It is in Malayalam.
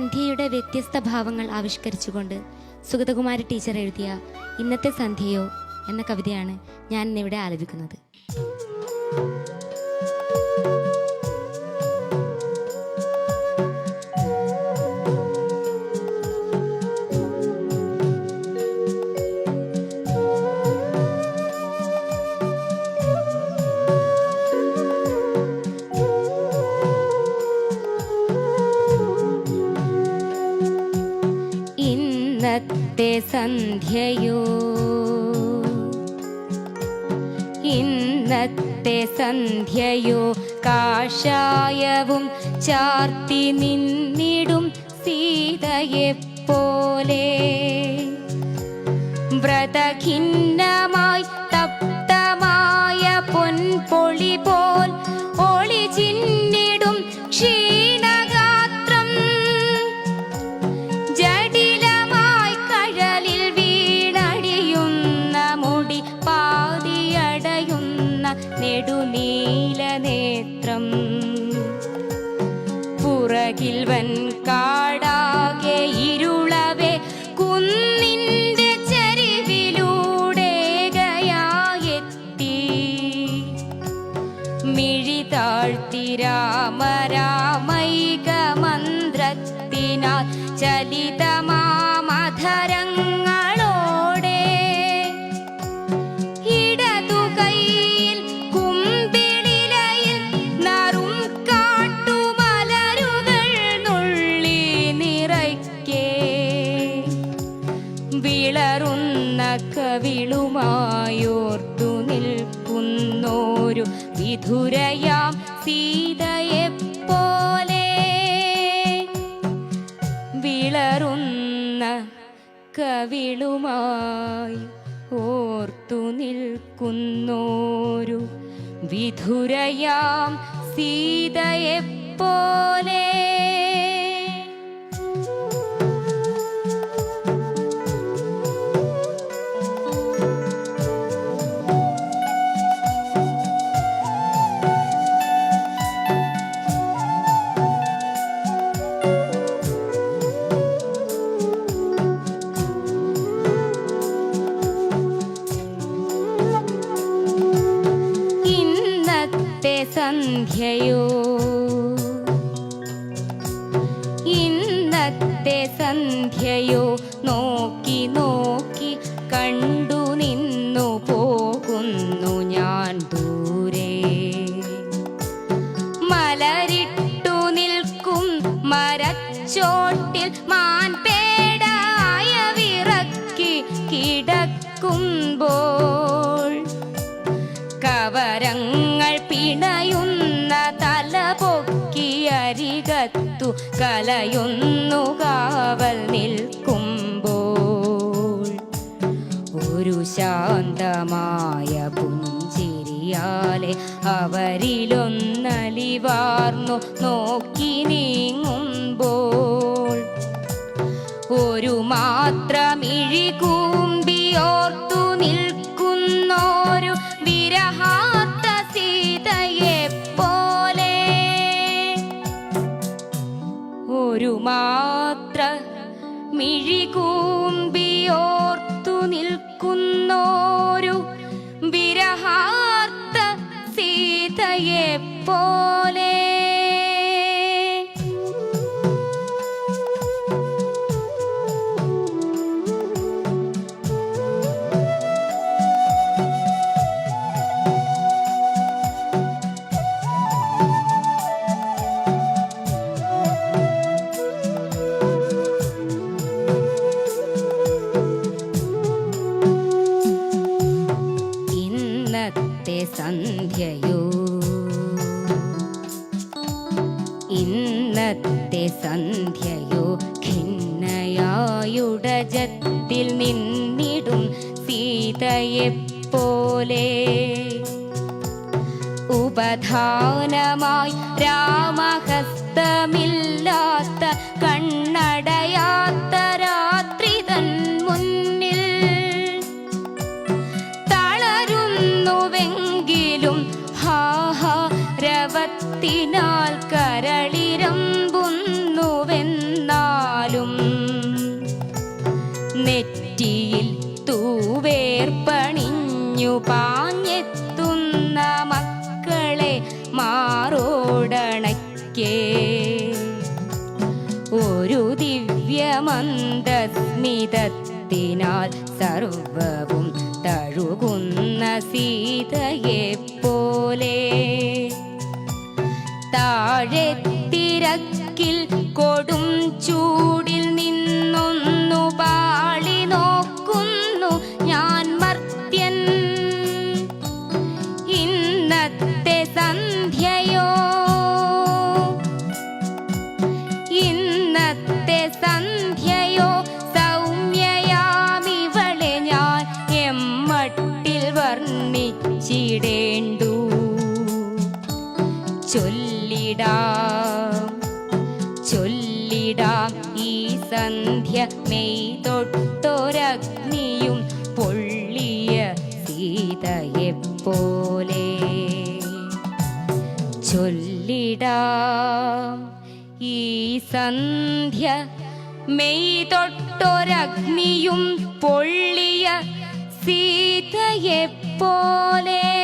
സന്ധ്യയുടെ വ്യത്യസ്ത ഭാവങ്ങൾ ആവിഷ്കരിച്ചുകൊണ്ട് സുഗതകുമാരി ടീച്ചർ എഴുതിയ ഇന്നത്തെ സന്ധ്യയോ എന്ന കവിതയാണ് ഞാൻ ഇന്നിവിടെ ആലപിക്കുന്നത്. സന്ധ്യയോ? ഇന്നത്തെ സന്ധ്യയോ? കാഷായവും ചാർത്തി നിന്നിടും സീതയെപ്പോലെ. വ്രതഖിന്നമായി പുറകിൽ വൻ കാടാകെ ഇരുളവേ കുന്നിന്റെ ചരിവിലൂടെ ഗയായെത്തി. മിഴി താഴ്ത്തി രാമരാമൈക മന്ത്രത്തിനാൽ ചലിതമാമധരങ്ങളോടെ വിളറുന്ന കവിളുമായോർത്തു നിൽക്കുന്നോരു വിധുരയാം സീതയെ പോലെ വിളറുന്ന കവിളുമായി ഓർത്തു നിൽക്കുന്നോരു വിധുരയാം സീതയെ ഇന്നത്തെ സന്ധ്യയോ? ഇന്നത്തെ സന്ധ്യയോ? നോക്കി നോക്കി കണ്ടു നിന്നു പോകുന്നു ഞാൻ ദൂരെ. മലരിട്ടു നിൽക്കും മരച്ചോട്ടിൽ മാൻപേടായ വിറക്കി കിടക്കുമ്പോൾ കലയുന്നു കാവൽ നിൽക്കുമ്പോൾ ഒരു ശാന്തമായ പുഞ്ചിരിയാലെ അവരിലൊന്നലിവാർന്നു നോക്കി നീങ്ങുമ്പോൾ ഒരു മാത്രമിഴി കൂമ്പിയോർത്തു നിൽക്കുന്നോരു പോലെ ഇന്നത്തെ സന്ധ്യയോ ഖിന്നയായുടജത്തിൽ നിന്നിടും സീതയെപ്പോലെ. ഉപധാനമായി രാമഹസ്തമില്ലാത്ത കണ്ണടയാത്ത പൂവേർപ്പണിഞ്ഞു പാഞ്ഞെത്തുന്ന മക്കളെ മാറോടണക്കേ ഒരു ദിവ്യമന്ദസ്മിതത്തിനാൽ സർവവും തഴുകുന്ന സീതയെ പോലെ. താഴെത്തിരക്കിൽ ചൊല്ലിടാം. ചൊല്ലിടാം ഈ സന്ധ്യ മെയ് തൊട്ടൊരഗ്നിയും പൊള്ളിയ സീതയെ പോലെ. ചൊല്ലിടാം ഈ സന്ധ്യ മെയ് തൊട്ടൊരഗ്നിയും പൊള്ളിയ സീതയെ പോലെ.